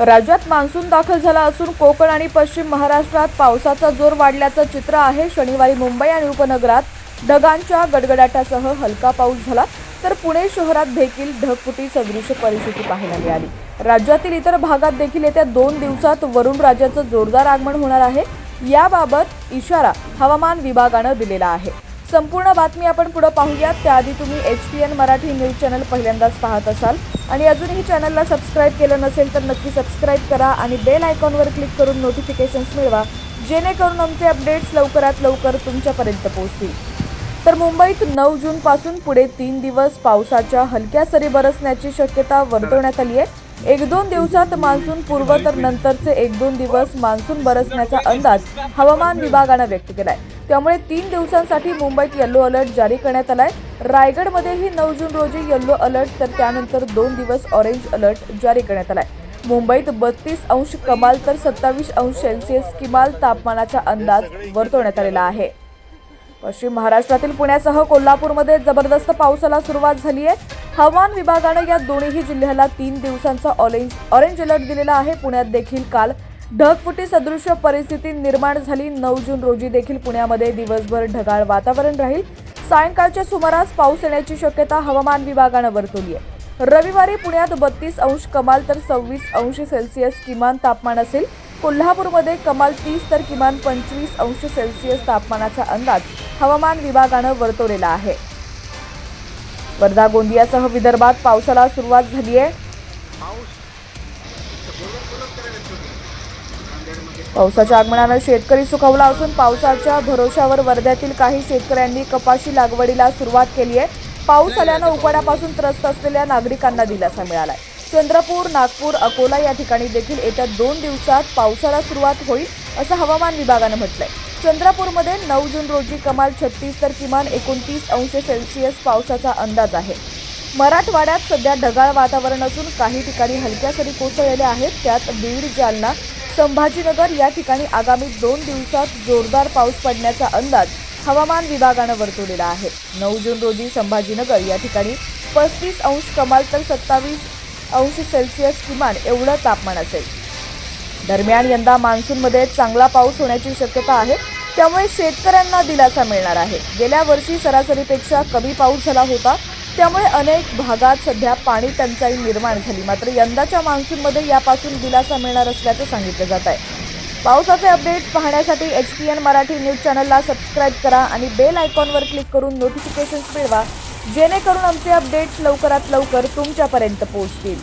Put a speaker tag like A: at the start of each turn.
A: राज्यात मान्सून दाखल झाला असून कोकण आणि पश्चिम महाराष्ट्रात पावसाचा जोर वाढल्याचं चित्र आहे. शनिवारी मुंबई आणि उपनगरात ढगांच्या गडगडाटासह हलका पाऊस झाला तर पुणे शहरात देखील ढगफुटी सदृश परिस्थिती पाहायला मिळाली. राज्यातील इतर भागात देखील येत्या दोन दिवसात वरुण राज्याचं जोरदार आगमन होणार आहे. याबाबत इशारा हवामान विभागानं दिलेला आहे. संपूर्ण बातमी आपण पुढं पाहूयात. त्याआधी तुम्ही H P N Marathi news channel पहिल्यांदाच पाहत असाल. आणि अजूनही चॅनलला सबस्क्राईब केलं नसेल तर नक्की सबस्क्राईब करा आणि बेल आयकॉनवर क्लिक करून नोटिफिकेशन्स मिळवा जेणेकरून आमचे अपडेट्स लवकरात लवकर तुमच्यापर्यंत पोहोचतील. तर मुंबईत नऊ जूनपासून पुढे तीन दिवस पावसाच्या हलक्या सरी बरसण्याची शक्यता वर्तवण्यात आली आहे. एक दोन दिवसात मान्सून पूर्व तर नंतरचे एक दोन दिवस मान्सून बरसण्याचा अंदाज हवामान विभागानं व्यक्त केला आहे त्यामुळे तीन दिवसांसाठी मुंबईत येल्लो अलर्ट जारी करण्यात आलाय. रायगडमध्येही नऊ जून रोजी येल्लो अलर्ट तर त्यानंतर दोन दिवस ऑरेंज अलर्ट जारी करण्यात आलाय. मुंबईत बत्तीस अंश कमाल तर सत्तावीस अंश सेल्सिअस किमाल तापमानाचा अंदाज वर्तवण्यात आलेला आहे. पश्चिम महाराष्ट्रातील पुण्यासह कोल्हापूरमध्ये जबरदस्त पावसाला सुरुवात झाली आहे. हवामान विभागानं या दोन्ही जिल्ह्याला तीन दिवसांचा ऑरेंज ऑरेंज अलर्ट दिलेला आहे. पुण्यात देखील काल ढगफुटी सदृश्य परिस्थिती निर्माण झाली. नऊ जून रोजी देखील पुण्यामध्ये दिवसभर ढगाळ वातावरण राहील. सायंकाळच्या सुमारास पाऊस येण्याची शक्यता हवामान विभागानं वर्तवली आहे. रविवारी पुण्यात बत्तीस अंश कमाल तर सव्वीस अंश सेल्सिअस किमान तापमान असेल. कोल्हापूरमध्ये कमाल तीस तर किमान पंचवीस अंश सेल्सिअस तापमानाचा अंदाज हवामान विभागानं वर्तवलेला आहे. वर्धा गोंदियासह विदर्भात पावसाला सुरुवात झाली आहे. पावसाच्या आगमनानं शेतकरी सुखावला असून पावसाच्या भरोशावर वर्ध्यातील काही शेतकऱ्यांनी कपाशी लागवडीला सुरुवात केली आहे. पाऊस आल्यानं उकाड्यापासून त्रस्त असलेल्या नागरिकांना दिलासा मिळालाय. चंद्रपूर नागपूर अकोला या ठिकाणी देखील येत्या दोन दिवसात पावसाला सुरुवात होईल असं हवामान विभागानं म्हटलंय. चंद्रपूरमध्ये नऊ जून रोजी कमाल छत्तीस तर किमान एकोणतीस अंश सेल्सिअस पावसाचा अंदाज आहे. मराठवाड्यात सध्या ढगाळ वातावरण असून काही ठिकाणी हलक्या सरी कोसळलेल्या आहेत. त्यात बीड जालना संभाजीनगर या ठिकाणी आगामी दोन दिवसात जोरदार पाऊस पडण्याचा अंदाज हवामान विभागानं वर्तवलेला आहे. नऊ जून रोजी संभाजीनगर या ठिकाणी पस्तीस अंश कमाल तर सत्तावीस अंश सेल्सिअस किमान एवढं तापमान असेल. दरम्यान यंदा मान्सूनमध्ये चांगला पाऊस होण्याची शक्यता आहे त्यामुळे शेतकऱ्यांना दिलासा मिळणार आहे. गेल्या वर्षी सरासरीपेक्षा कमी पाऊस झाला होता त्यामुळे अनेक भागात सध्या पाणी टंचाई निर्माण झाली. मात्र यंदाच्या मान्सूनमध्ये यापासून दिलासा मिळणार असल्याचं सांगितलं जात आहे. पावसाचे अपडेट्स पाहण्यासाठी H P N Marathi news चॅनलला सबस्क्राईब करा आणि बेल आयकॉनवर क्लिक करून नोटिफिकेशन्स मिळवा जेणेकरून आमचे अपडेट्स लवकरात लवकर तुमच्यापर्यंत पोहोचतील.